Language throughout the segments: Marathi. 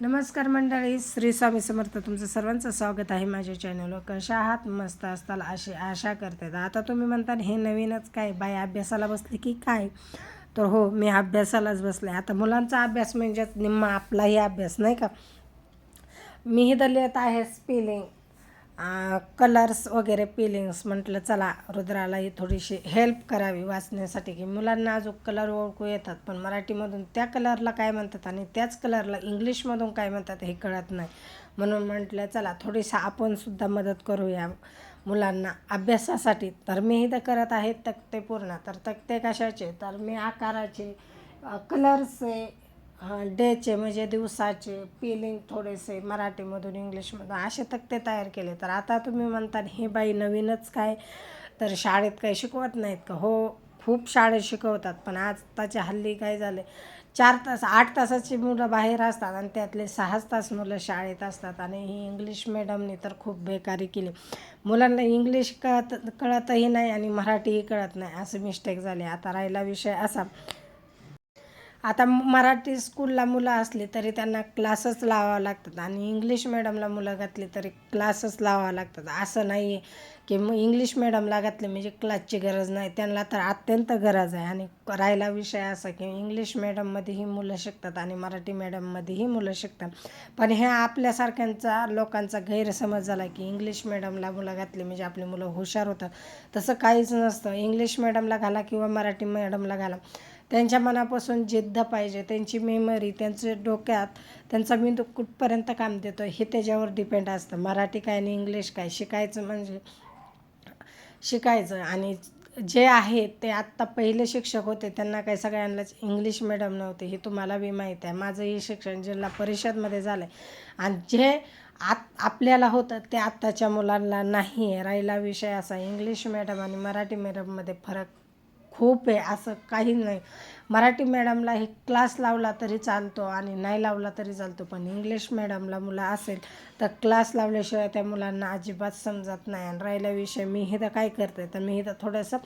नमस्कार मंडळी श्री स्वामी समर्थ तुमचं सर्वांचं स्वागत आहे माझ्या चॅनलवर कशा आहात? मस्त असताल अशी आशा करते. आता तुम्ही म्हणता हे नवीनच काय? बाय अभ्यासाला बसले की काय? तर हो मी अभ्यासालाच बसले. आता मुलांचा अभ्यास म्हणजेच निम्मा आपलाही अभ्यास नाही का? मी इथं लिहित आहे स्पेलिंग कलर्स वगैरे पिलिंग्स म्हटलं चला रुद्रालाही थोडीशी हेल्प करावी वाचण्यासाठी की मुलांना अजून कलर ओळखू येतात पण मराठीमधून त्या कलरला काय म्हणतात आणि त्याच कलरला इंग्लिशमधून काय म्हणतात हे कळत नाही. म्हणून म्हटलं चला थोडीसं आपणसुद्धा मदत करूया मुलांना अभ्यासासाठी. तर मीही तर करत आहे तक्ते पूर्ण. तर तक्ते कशाचे? तर मी आकाराचे कलर्सचे डेचे म्हणजे दिवसाचे पिलिंग थोडेसे मराठीमधून इंग्लिशमधून असे तक्ते तयार केले. तर आता तुम्ही म्हणता हे बाई नवीनच काय? तर शाळेत काही शिकवत नाहीत का? हो खूप शाळेत शिकवतात पण आताच्या हल्ली काय झाले? चार तास आठ तासाची मुलं बाहेर असतात आणि त्यातले सहाच तास मुलं शाळेत असतात आणि ही इंग्लिश मिडियमने तर खूप बेकारी केली. मुलांना इंग्लिश कळत कळतही नाही आणि मराठीही कळत नाही असं मिस्टेक झाले. आता राहिला विषय असा. आता मराठी स्कूलला मुलं असली तरी त्यांना क्लासच लावावं लागतात आणि इंग्लिश मिडियमला मुलं घातली तरी क्लासच लावावं लागतात. असं नाही आहे की मग इंग्लिश मिडियमला घातले म्हणजे क्लासची गरज नाही. त्यांना तर अत्यंत गरज आहे. आणि राहिला विषय असा की इंग्लिश मिडियममध्येही मुलं शिकतात आणि मराठी मिडियममध्येही मुलं शिकतात. पण ह्या आपल्यासारख्यांचा लोकांचा गैरसमज झाला की इंग्लिश मिडियमला मुलं घातली म्हणजे आपली मुलं हुशार होतात. तसं काहीच नसतं. इंग्लिश मिडियमला घाला किंवा मराठी मिडियमला घाला. त्यांच्या मनापासून जिद्द पाहिजे त्यांची मेमरी त्यांचं डोक्यात त्यांचा मेंदू कुठपर्यंत काम देतो हे त्याच्यावर डिपेंड असतं. मराठी काय आणि इंग्लिश काय शिकायचं म्हणजे शिकायचं. आणि जे आहेत ते आत्ता पहिले शिक्षक होते त्यांना काही सगळ्यांनाच इंग्लिश मॅडम नव्हते हे तुम्हाला बी माहीत आहे. माझंही शिक्षण जिल्हा परिषदमध्ये झालं आहे आणि जे आत आपल्याला होतं ते आत्ताच्या मुलांना नाही आहे राहिला विषय असा इंग्लिश मॅडम आणि मराठी मिडियममध्ये फरक खूप आहे असं काही नाही. मराठी मॅडमला हे क्लास लावला तरी चालतो आणि नाही लावला तरी चालतो पण इंग्लिश मॅडमला मुलं असेल तर क्लास लावल्याशिवाय त्या मुलांना अजिबात समजत नाही. आणि राहिला विषय मी इथं काय करते? तर मी इथं थोडंसं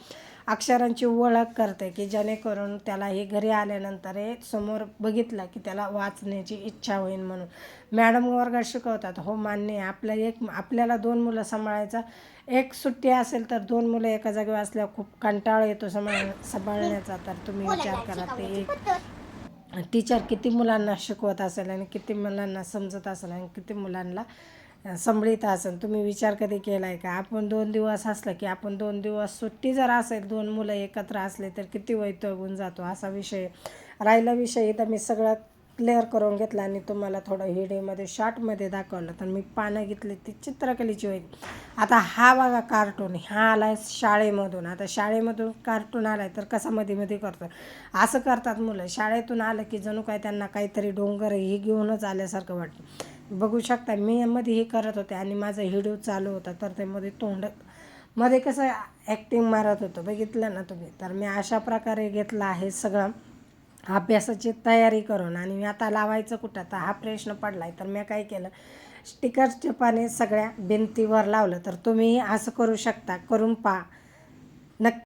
अक्षरांची ओळख करते की जेणेकरून त्याला हे घरी आल्यानंतर हे समोर बघितलं की त्याला वाचण्याची इच्छा होईल म्हणून. मॅडम वर्गात शिकवतात हो मान्य आहे. आपल्या एक आपल्याला दोन मुलं सांभाळायचं. एक सुट्टी असेल तर दोन मुलं एका जागी असल्यावर खूप कंटाळा येतो सांभाळ सांभाळण्याचा. तर तुम्ही विचार करा ते एक टीचर किती मुलांना शिकवत असेल आणि किती मुलांना समजत असेल आणि किती मुलांना संभळीत असेल. तुम्ही विचार कधी केला आहे का? आपण दोन दिवस असलं की आपण दोन दिवस सुट्टी जर असेल दोन मुलं एकत्र असले तर किती वैतगून जातो असा विषय. राहिला विषय इथं मी सगळं क्लिअर करून घेतला आणि तुम्हाला थोडं व्हिडिओमध्ये शॉर्टमध्ये दाखवलं. तर मी पानं घेतली ती चित्रकलेची होईल. आता हा बघा कार्टून हा आला आहे शाळेमधून. आता शाळेमधून कार्टून आला आहे तर कसा मध्ये मध्ये करतो? असं करतात मुलं. शाळेतून आलं की जणू काय त्यांना काहीतरी डोंगर हे घेऊनच आल्यासारखं वाटतं. बघू शकता मी मध्ये हे करत होते आणि माझा व्हिडिओ चालू होता तर ते मध्ये तोंडमध्ये कसं ॲक्टिंग मारत होतं. बघितलं ना तुम्ही? तर मी अशा प्रकारे घेतलं आहे सगळं. अभ्यासाची तयारी करून आणि मी आता लावायचं कुठं? तर हा प्रश्न पडला आहे तर मी काय केलं? स्टिकरचे पाने सगळ्या भिंतीवर लावलं तर तुम्ही असं करू शकता. करून पहा. नक्की